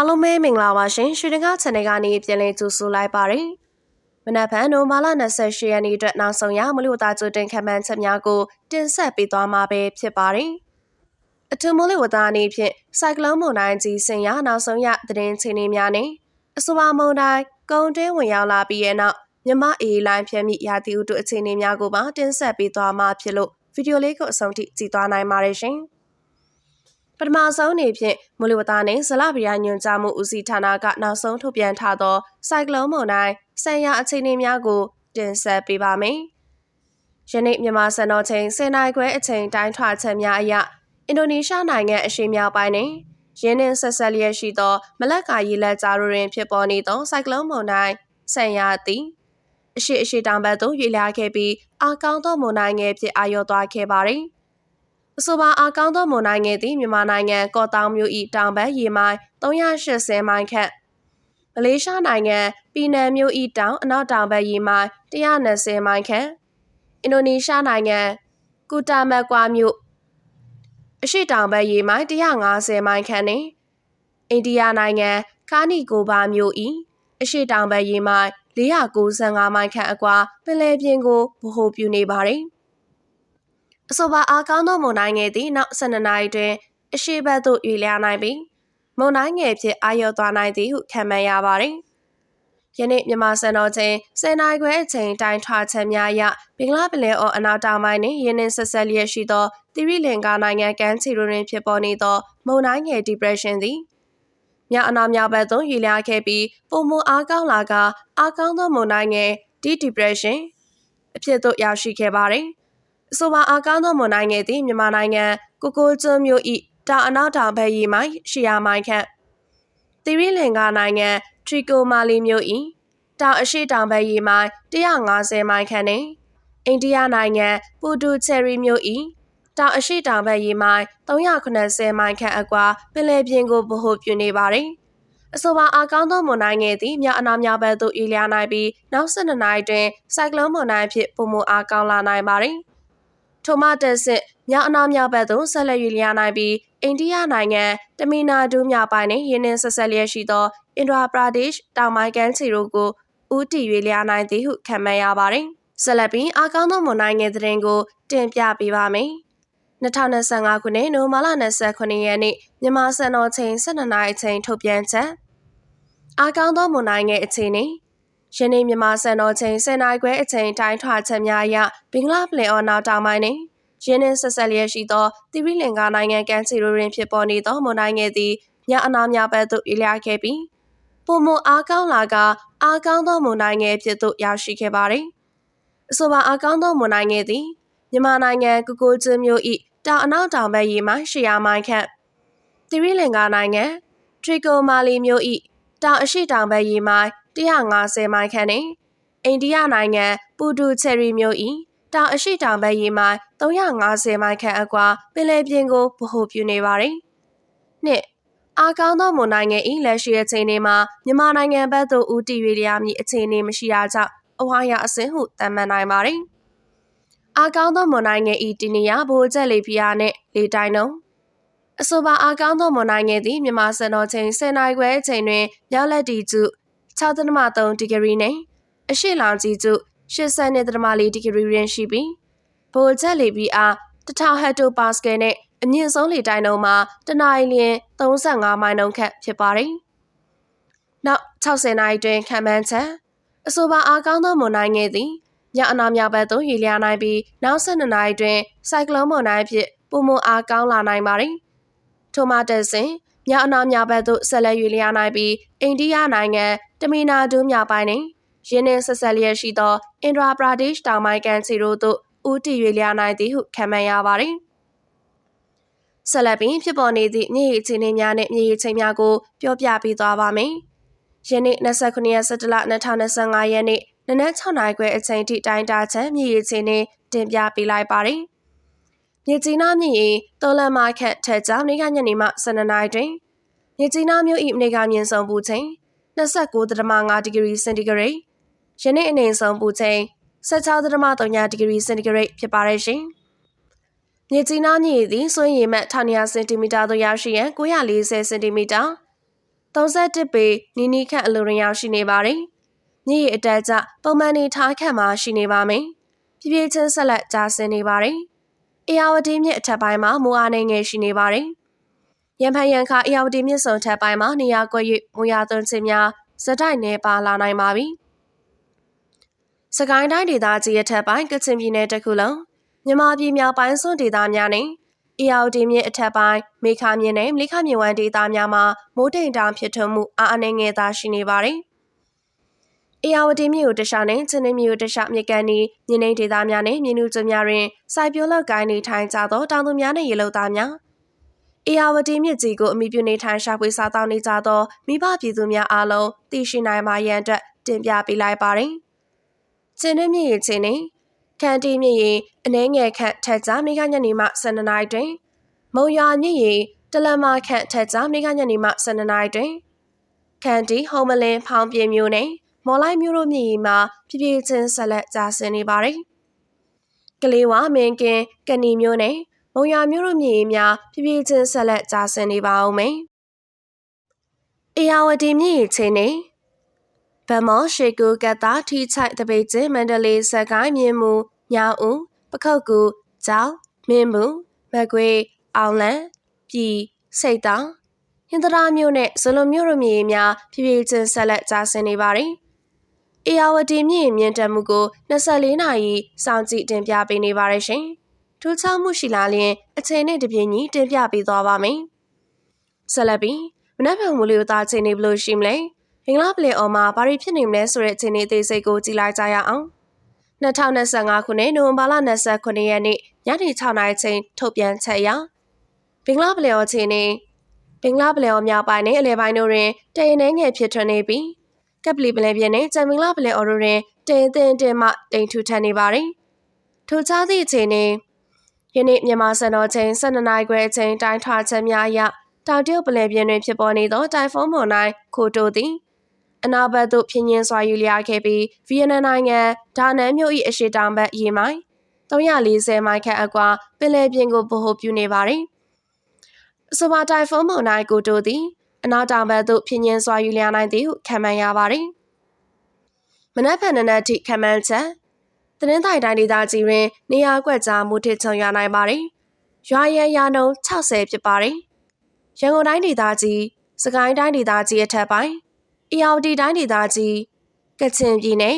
အားလုံးပဲမင်္ဂလာပါရှင်ရွှေတကား channel ကနေပြန်လည်ကြိုဆိုလိုက်ပါရယ်မနက်ဖြန်နိုမာလာ28ရက်နေ့အတွက်နောက်ဆုံးရမလို့သားကြိုတင်ခံမှန်းချက်များကိုတင်ဆက်ပေးသွားမှာပဲဖြစ်ပါတယ်အထူးမိုးလေဝသအနေဖြင့်စိုက်ကလုန်းမုန်တိုင်းကြီးဆင်ရနောက်ဆုံးရသတင်းချနေများနဲ့အဆိုပါမုန်တိုင်းကုန်းတွင်းဝင်ရောက်လာပြီးရဲ့နောက်မြမအေးလိုင်းဖြန့်မြရာသီဥတုအခြေအနေများကိုပါတင်ဆက်ပေးသွားမှာဖြစ်လို့ဗီဒီယိုလေးကိုအဆုံးထိကြည့်သွားနိုင်ပါတယ်ရှင်။ ပထမဆုံးအနေဖြင့်မိုးလေဝသနှင့်ဇလဗေဒညွှန်ကြားမှုဦးစီးဌာနကနောက်ဆုံးထုတ်ပြန်ထားသောစိုက်ကလုန်းမုန်တိုင်းဆန်ရအခြေအနေများကိုတင်ဆက်ပေးပါမယ်။ယနေ့မြန်မာစံတော်ချိန်10နာရီခွဲအချိန်တိုင်းထွာချက်များအရအင်ဒိုနီးရှားနိုင်ငံအရှေ့မြောက်ပိုင်းတွင်ရင်းနှင်းဆက်ဆက်လျက်ရှိသောမလက်ကရေလက်ကြားတွင်ဖြစ်ပေါ်နေသောစိုက်ကလုန်းမုန်တိုင်းဆန်ရသည်အရှိအရှိတောင်ဘက်သို့ရွေ့လျားခဲ့ပြီးအာကောင်းသောမုန်တိုင်းငယ်ဖြစ်အာရုံသွားခဲ့ပါသည်။ အဆိုပါအားကောင်းသောမွန်နိုင်ငံသည်မြန်မာနိုင်ငံကော့တောင်မြို့၏တောင်ဘက်ရေမိုင်380မိုင်ခန့်မလေးရှားနိုင်ငံပီနန်မြို့၏တောင်အနောက်တောင်ဘက်ရေမိုင်120မိုင်ခန့်အင်ဒိုနီးရှားနိုင်ငံကူတာမက်ကွာမြို့အရှိတောင်ဘက်ရေမိုင်150မိုင်ခန့်နှင့်အိန္ဒိယနိုင်ငံခါနီကိုဘာမြို့၏အရှိတောင်ဘက်ရေမိုင်495မိုင်ခန့်အကွာပင်လယ်ပြင်ကိုဗဟိုပြုနေပါသည် အဆိုပါအားကောင်းသောမုန်တိုင်းငယ်သည်နောက်12နာရီတွင်အရှိဘက်သို့ရွေ့လျားနိုင်ပြီးမုန်တိုင်းငယ်ဖြစ်အာရုံသွားနိုင်သည်ဟုခန့်မှန်းရပါသည်။ယနေ့မြန်မာစံတော်ချိန်10နာရီခွဲအချိန်တိုင်းထွာချက်များအရဘင်္ဂလားပင်လယ်အော်အနောက်တောင်ပိုင်းနှင့်ရင်းနှင်းဆက်ဆက်လျက်ရှိသောတိရိလင်္ကာနိုင်ငံကမ်းခြေတွင်ဖြစ်ပေါ်နေသောမုန်တိုင်းငယ် depression သည်မြောက်အနောက်မြောက်ဘက်သို့ရွေ့လျားခဲ့ပြီးပုံမအားကောင်းလာကအားကောင်းသောမုန်တိုင်းငယ် depression အဖြစ်သို့ရောက်ရှိခဲ့ပါသည်။ အဆိုပါအာကားသောမွန်တိုင်းငယ်သည်မြန်မာနိုင်ငံကိုကိုကျွန်းမြို့၏တောင်အနောက်တောင်ဘက်ရီမိုင်100မိုင်ခန့်တိရိလင်္ကာနိုင်ငံထရီကိုမာလီမြို့၏တောင်အရှိတောင်ဘက်ရီမိုင်150မိုင်ခန့်နှင့်အိန္ဒိယနိုင်ငံပူတူချယ်ရီမြို့၏တောင်အရှိတောင်ဘက်ရီမိုင်380မိုင်ခန့်အကွာပင်လယ်ပြင်ကိုဗဟိုပြုနေပါသည်အဆိုပါအာကောင်းသောမွန်တိုင်းငယ်သည်မြောက်အနောက်မြောက်ဘက်သို့အေးလျားနိုင်ပြီးနောက်12နာရီတွင်ဆိုင်ကလုန်းမွန်တိုင်းဖြစ်ပုံမအားကောင်းလာနိုင်ပါသည် ထိုမှတက်စစ်မြောက်အနောက်မြောက်ဘက်သို့ဆက်လက်ရွေ့လျားနိုင်ပြီးအိန္ဒိယနိုင်ငံတမီနာဒူးမြောက်ပိုင်းနှင့်ရင်းနှင်းဆက်ဆက်လျက်ရှိသောအင်ဒရာပရာဒေ့ရှ်တောင်ပိုင်းကမ်းခြေတို့ကိုဦးတည်ရွေ့လျားနိုင်သည်ဟုခန့်မှန်းရပါသည်။ဆက်လက်ပြီးအားကောင်းသောမွန်နိုင်ငံသတင်းကိုတင်ပြပေးပါမယ်။2025ခုနှစ်နိုမာလာ29ရက်နေ့မြန်မာစံတော်ချိန်12နာရီချိန်ထုတ်ပြန်ချက်အားကောင်းသောမွန်နိုင်ငံအခြေအနေ ယနေ့မြန်မာစံတော်ချိန်10နာရီခွဲအချိန်တိုင်းထွာချက်များအရဘင်္ဂလားပလင်အော်နောက်တောင်ပိုင်းနှင့်ရင်းနှင်းဆက်ဆက်လျက်ရှိသောတိရိလင်္ကာနိုင်ငံကန်စီရိုတွင်ဖြစ်ပေါ်နေသောမွန်တိုင်းငယ်သည်ညအနာများဘက်သို့အေးလျားခဲ့ပြီးပုံမအားကောင်းလာကအားကောင်းသောမွန်တိုင်းငယ်ဖြစ်သို့ရောက်ရှိခဲ့ပါသည်အဆိုပါအားကောင်းသောမွန်တိုင်းငယ်သည်မြန်မာနိုင်ငံကုကိုကျွန်းမြို့၏တောင်အနောက်တောင်ဘက်ရေမှ100မိုင်ခန့်တိရိလင်္ကာနိုင်ငံထရီကိုမာလီမြို့၏တောင်အရှိတောင်ဘက်ရေမိုင် 150မိုင်ခန့်နှင့်အိန္ဒိယနိုင်ငံပူဒူချယ်ရီမြို့၏တောင်အရှိတောင်ဘက်ရေမိုင်350မိုင်ခန့်အကွာပင်လယ်ပြင်ကိုဗဟိုပြုနေပါသည်။နှစ်အားကောင်းသောမွန်နိုင်ငံ၏လက်ရှိအခြေအနေမှာမြန်မာနိုင်ငံဘက်သို့ဦးတည်၍လျာမည်အခြေအနေမရှိတာကြောင့်အဝါရအဆင့်ဟုသတ်မှတ်နိုင်ပါသည်။အားကောင်းသောမွန်နိုင်ငံ၏တည်နေရဘိုးချက်လေပြားနှင့်လေတိုင်းနှုံအဆိုပါအားကောင်းသောမွန်နိုင်ငံသည်မြန်မာစံတော်ချိန်10နာရီခွဲအချိန်တွင်ရောက်လက်တီကျ 6.3ဒီဂရီနှင့်အရှိလောင်ကြီးကျ82.4ဒီဂရီတွင်ရှိပြီးဗိုလ်ချက်လေပြီးအား1000ဟက်တိုပါစကယ်နဲ့အမြင့်ဆုံးလေတိုင်းနှုန်းမှာတနအီလျင်35မိုင်နှုန်းခန့်ဖြစ်ပါတယ်။နောက်60နာရီတွင်ခံမှန်းချက်အဆိုပါအားကောင်းသောမွန်တိုင်းငယ်သည်ညအနာမြောက်ဘက်သို့ရေလျားနိုင်ပြီးနောက်12နာရီတွင်စိုက်ကလုန်းမွန်တိုင်းဖြစ်ပုံမအားကောင်းလာနိုင်ပါသည်။ထိုမှတက်စ ဉ်ညအနာမြောက်ဘက်သို့ဆက်လက်ရွေ့လျားနိုင်ပြီးအိန္ဒိယနိုင်ငံတမီနာဒူးမြောက်ပိုင်းတွင်ရင်းနှင်းဆက်ဆက်လျက်ရှိသောအင်ဒရာပရာဒေ့ရှ်တောင်ပိုင်းကန်စီတို့သို့ဦးတည်ရွေ့လျားနိုင်သည်ဟုခန့်မှန်းရပါသည်။ဆက်လက်ပြီးဖြစ်ပေါ်နေသည့်မြေအခြေအနေများနဲ့မြေချိန်များကိုပြောပြပေးသွားပါမယ်။ယနေ့29ရက်17လ2025ရက်နေ့နနက်6နာရီခွဲအချိန်ထိတိုင်းတာချက်မြေအခြေအနေတင်ပြပေးလိုက်ပါသည်။ မြေကြီးနားမြေရေတော်လန်မာခန့်ထက်ကြောင့်နေ့ကညနေမှ12နာရီတွင်မြေကြီးနားမြို့၏နေကမြင့်ဆုံးပူချိန်29.5ဒီဂရီစင်တီဂရိတ်ယနေ့အနေဆုံးပူချိန်16.3ဒီဂရီစင်တီဂရိတ်ဖြစ်ပါတယ်ရှင်။မြေကြီးနားမြေသည်စွန့်ရည်မှတ်1200စင်တီမီတာသို့ရောက်ရှိရန်940စင်တီမီတာ31ပေနီနီခန့်အလိုရင်ရောက်ရှိနေပါတယ်။မြစ်ရေအတက်ကျပုံမှန်နေထားခန့်မှာရှိနေပါမယ်။ပြပြချင်းဆက်လက်ကြာဆင်းနေပါတယ်။ အေယာဝတီမြစ်အထက်ပိုင်းမှာမိုးအားနေငယ်ရှိနေပါတယ်။ရန်ဖန်ရန်ခါအေယာဝတီမြစ်စုံထက်ပိုင်းမှာနေရာကွက်၍မိုးရွာသွန်းခြင်းများစတိုက်နေပါလာနိုင်ပါပြီ။စကိုင်းတိုင်းဒေသကြီးအထက်ပိုင်းကချင်ပြည်နယ်တခုလုံးမြန်မာပြည်မြောက်ပိုင်းစွန်းဒေသများနဲ့အေယာဝတီမြစ်အထက်ပိုင်းမေခါမြစ်နဲ့မလိခမြစ်ဝမ်းဒေသများမှာမိုးတိမ်တောင်ဖြစ်ထွန်းမှုအားအနှဲငယ်သာရှိနေပါတယ်။ အေယာဝတီမြစ်ကိုတခြားနဲ့ချင်းနေမြစ်ကိုတခြားမြစ်ကန်ဤမြင်းနေဒေသများနဲ့မြင်းနူးကျွများတွင်စိုက်ပျိုးလောက်ကိုင်းနေထိုင်ကြသောတောင်သူများနဲ့ရေလုံသားများအေယာဝတီမြစ်ကြီးကိုအမိပြုနေထိုင်ရှာဖွေစားတောင်းနေကြသောမိဘပြည်သူများအားလုံးသိရှိနိုင်ပါရန်အတွက်တင်ပြပေးလိုက်ပါတယ်။ချင်းနေမြစ်ရေချင်းနေခန်တီမြစ်ရေအနှဲငယ်ခန့်ထက်ကြားမိခညနေမှ12နာရီတွင် မုံရွာမြစ်ရေတလမခန့်ထက်ကြားမိခညနေမှ12နာရီတွင်ခန်တီဟုံးမလင်းဖောင်းပြင်းမျိုးနဲ့ မော်လိုက်မျိုးတို့မြစ်ရေမှာပြပြချင်းဆက်လက်ကြာဆင်းနေပါတယ်။ကလေးဝမင်းကင်းကဏီမျိုးနဲ့မုံရွာမျိုးတို့မြစ်ရေများပြပြချင်းဆက်လက်ကြာဆင်းနေပါအောင်မယ်။အေယာဝတီမြစ်ရေချင်းနဲ့ဗမောရှေကူကတာထီချိုက်တပိတ်ကျင်းမန္တလေးစကိုင်းမြင်းမူညောင်ဦးပခုတ်ကူကျောင်းမင်းဘူးမကွေအောင်လန်ပြည်စိတ်တောင်ဟင်္ဒရာမြို့နဲ့ဇလုံမြို့တို့မြေများဖြည်းဖြည်းချင်းဆက်လက်ကျဆင်းနေပါတယ်။ အေယာဝတီမြင့်မြင့်တက်မှုကို24နာရီစောင့်ကြည့်တင်ပြပေးနေပါတယ်ရှင်။ထူးခြားမှုရှိလာရင်အချိန်နဲ့တပြေးညီတင်ပြပေးသွားပါမယ်။ဆက်လက်ပြီးမနက်ဖြန်မူလီယိုသားချိန်နေဘလို့ရှိမလဲ။မင်္ဂလာပလင်အော်မှာဘာတွေဖြစ်နေမလဲဆိုတဲ့အခြေအနေသေးစိတ်ကိုကြည့်လိုက်ကြရအောင်2025ခုနှစ်နိုဝင်ဘာလ29ရက်နေ့ညနေ6နာရီချိန်ထုတ်ပြန်ချက်အရဘင်္ဂလားပလင်အော်ချိန်နေဘင်္ဂလားပလင်အော်မြောက်ပိုင်းနဲ့အလယ်ပိုင်းတို့တွင်တရင်နှဲငယ်ဖြစ်ထွန်းနေပြီး ကပ်ပလီပလင်ပြင်းနဲ့ဂျမ်ဘင်္ဂလားပလင်အော်တို့တွင်တရင်တင်တင်မှတိမ်ထူထန်နေပါတယ်ထိုခြားသည့်အချိန်တွင်ယနေ့မြန်မာစံတော်ချိန်12နာရီခွဲအချိန်တိုင်းထွာချက်များအရတောင်တရုတ်ပလယ်ပြင်တွင်ဖြစ်ပေါ်နေသောတိုင်ဖုန်းမွန်တိုင်းခိုတိုသည်အနာဘတ်သို့ဖြင်းညင်းစွာယူလျားခဲ့ပြီးဗီယက်နမ်နိုင်ငံဒါနန်မြို့၏အရှေ့တောင်ဘက်ရေမိုင်340မိုင်ခန့်အကွာပင်လယ်ပြင်ကိုဗဟိုပြုနေပါသည်။အဆိုပါတိုင်ဖုန်းမုန်တိုင်းကိုတိုသည် အနာတောင်ဘက်သို့ဖြင်းညင်းစွာယူလျားနိုင်သည်ဟုခံမှန်းရပါသည်။မနက်ဖြန်နနက်ထိခံမှန်းချက်သတင်းတိုင်တိုင်းဒေသကြီးတွင်နေရာကွက်ကြားမူထစ်ချုံရနိုင်ပါသည်။ရွာရန်ရာနှုန်း60ဖြစ်ပါသည်။ရန်ကုန်တိုင်းဒေသကြီးစကိုင်းတိုင်းဒေသကြီးအထက်ပိုင်း။အေယာဝတီတိုင်းဒေသကြီးကချင်ပြည်နယ်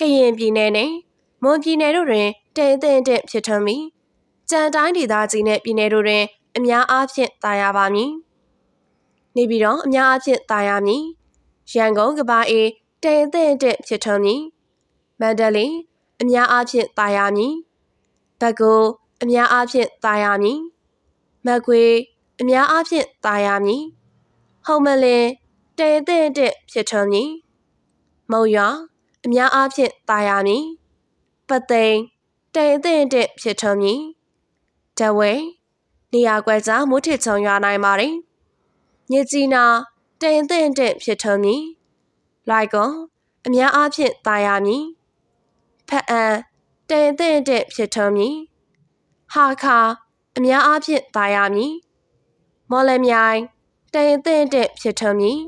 ကရင်ပြည်နယ်နဲ့မွန်ပြည်နယ်တို့တွင်တဲအသင့်အင့်ဖြစ်ထွန်းပြီးကြံတိုင်းဒေသကြီးနဲ့ပြည်နယ်တို့တွင်အများအားဖြင့်တာယာပါမည်။ နေပြည်တော်အများအားဖြင့်တာယာမည်။ရန်ကုန်ကဘာအေးတဲအသင့်အင့်ဖြစ်ထွန်းမည်။မန္တလေးအများအားဖြင့်တာယာမည်။ဘက်ကိုအများအားဖြင့်တာယာမည်။မကွေအများအားဖြင့်တာယာမည်။ဟုံမလင်းတဲတဲ့တဲ့ဖြစ်ထွန်းမည်မုံရွာအများအားဖြင့်တာယာမည်ပသိမ်တဲတဲ့တဲ့ဖြစ်ထွန်းမည်တဝဲနေရာကွက်ကြားမိုးထစ်ချုံရွာနိုင်ပါတယ် ညကြီးနာတဲတဲ့တဲ့ဖြစ်ထွန်းမည်လိုက်ကွန်အများအားဖြင့်တာယာမည်ဖက်အံတဲတဲ့တဲ့ဖြစ်ထွန်းမည်ဟာခါအများအားဖြင့်တာယာမည်မော်လမြိုင်တဲတဲ့တဲ့ဖြစ်ထွန်းမည်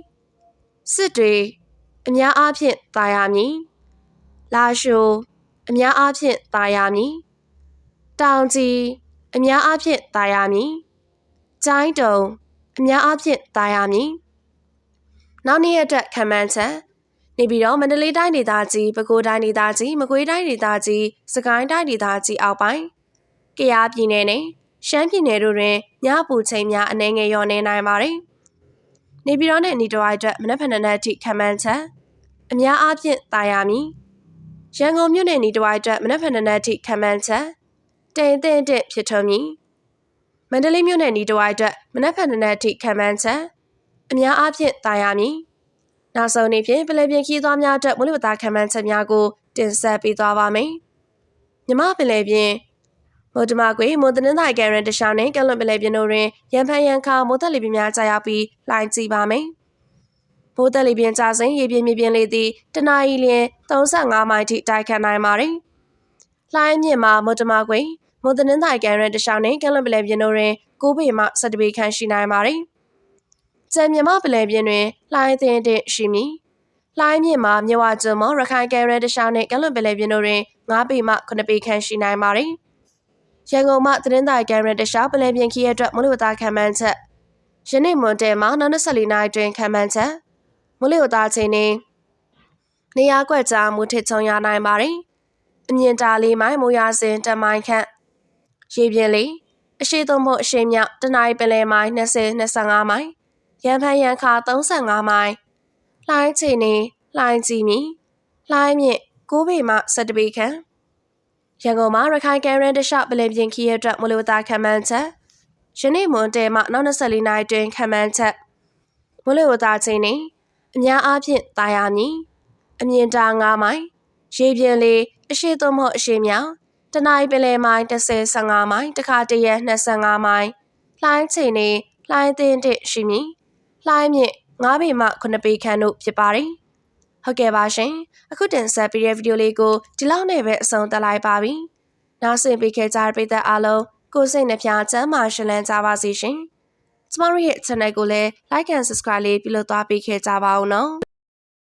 စစ်တွေအများအားဖြင့်တာယာမည်လာရှိုအများအားဖြင့်တာယာမည်တောင်ကြီးအများအားဖြင့်တာယာမည်ကျိုင်းတုံ အများအားဖြင့်တာယာမည်နောက်နေ့ရက်တက်ခံမှန်းချက်နေပြီးတော့မန္တလေးတိုင်းဒေသကြီးပဲခူးတိုင်းဒေသကြီးမကွေးတိုင်းဒေသကြီးစကိုင်းတိုင်းဒေသကြီးအောက်ပိုင်းကယားပြည်နယ်နဲ့ရှမ်းပြည်နယ်တို့တွင်ညပူချိန်များအနည်းငယ်လျော့နေနိုင်ပါတယ်။နေပြည်တော်နဲ့နီတဝိုက်အတွက်မနက်ဖြန်နက်ထိခံမှန်းချက်အများအားဖြင့်တာယာမည်ရန်ကုန်မြို့နယ်နီတဝိုက်အတွက်မနက်ဖြန်နက်ထိခံမှန်းချက်တိမ်တဲ့တဲ့ဖြစ်ထွန်းမည် မန္တလေးမြို့နယ်နီတဝိုက်အတွက်မနက်ဖြန်နက်ထိခံမှန်းချက်အများအားဖြင့်တာယာမည်နောက်ဆုံးနေ့ဖြင့်ပလဲပြင်းခီးသွားများအတွက်မွေးဝသားခံမှန်းချက်များကိုတင်ဆက်ပေးသွားပါမယ်မြမပလဲပြင်းမိုးတမကွေမိုးတနင်္သာရီကရန်တရှောင်းနဲ့ကလွန်ပလဲပြင်းတို့တွင်ရန်ဖန်ရန်ခါမိုးသက်လေပြင်းများကြာရောက်ပြီးလှိုင်းကြည့်ပါမယ်။မိုးသက်လေပြင်းကြာစဉ်ရေပြင်းမြေပြင်းလေးသည်တနအီလျင်35မိုင်ထိတိုက်ခတ်နိုင်ပါတယ်။လှိုင်းမြင့်မှာမိုးတမကွေ မိုးတနင်္သာရီကရန်တရှောင်းနဲ့ကလွန်ပလဲပြင်းတို့တွင်9ပေမှ17ပေခန့်ရှိနိုင်ပါတယ်။ကြံမြမပလဲပြင်းတွင်လှိုင်းသင်းတဲ့ရှိမည်လှိုင်းမြင့်မှာမြဝကျွန်းမောရခိုင်ကဲရဲတခြားနှင့်ကလွန်ပလဲပြင်းတို့တွင်9ပေမှ9ပေခန့်ရှိနိုင်ပါသည်ရန်ကုန်မှသတင်းတိုင်ကဲရဲတခြားပလဲပြင်းခီးရအတွက်မလို့သားခံမှန်းချက်ယနေ့မွန်တဲမှာနောက်24နာရီတွင်ခံမှန်းချက်မလို့သားချင်းနှင့်နေရာကွက်ကြားမူထစ်ချုံရနိုင်ပါသည်အမြင့်တာလေးမိုင်မိုးရစဉ်တမိုင်ခန့် ရေပြင်းလေးအရှိသုံးဖို့အရှိမြောက်တနင်္လာပင်လယ်မိုင်20 25မိုင်ရန်ဖန်ရန်ခါ35မိုင်လှိုင်းချီနေလှိုင်းကြည့်မီလှိုင်းမြင့်9ပေမှ17ပေခန့်ရန်ကုန်မှာရခိုင်ကဲရန်တရှပလင်ပြင်ခီးရအတွက်မလို့သားခံမှန်းချက်ယနေ့မွန်တဲမှနောက်24နိုင်တွင်ခံမှန်းချက်မလို့သားချင်းနေအများအားဖြင့်တာယာမည်အမြင့်တာ9မိုင်ရေပြင်းလေးအရှိသုံးဖို့အရှိမြောက် တနင်္လာပင်လယ်မိုင်30 15မိုင်တခါတရ25မိုင်လှိုင်းချီနေလှိုင်းသိန်းတစ်ရှိမည်လှိုင်းမြင့်9ပေမှ9ပေခန့်တို့ဖြစ်ပါတယ်ဟုတ်ကဲ့ပါရှင်အခုတင်ဆက်ပေးတဲ့ဗီဒီယိုလေးကိုဒီလောက်နဲ့ပဲအဆုံးသတ်လိုက်ပါပြီနောက်ဆင်ပေးခဲ့ကြတဲ့ပရိသတ်အားလုံးကိုစိတ်နှဖျားချမ်းသာရှင်လန်းကြပါစေရှင်ကျမတို့ရဲ့ channel ကိုလည်း like and subscribe လေးပြုလုပ်သွားပေးခဲ့ကြပါဦးနော်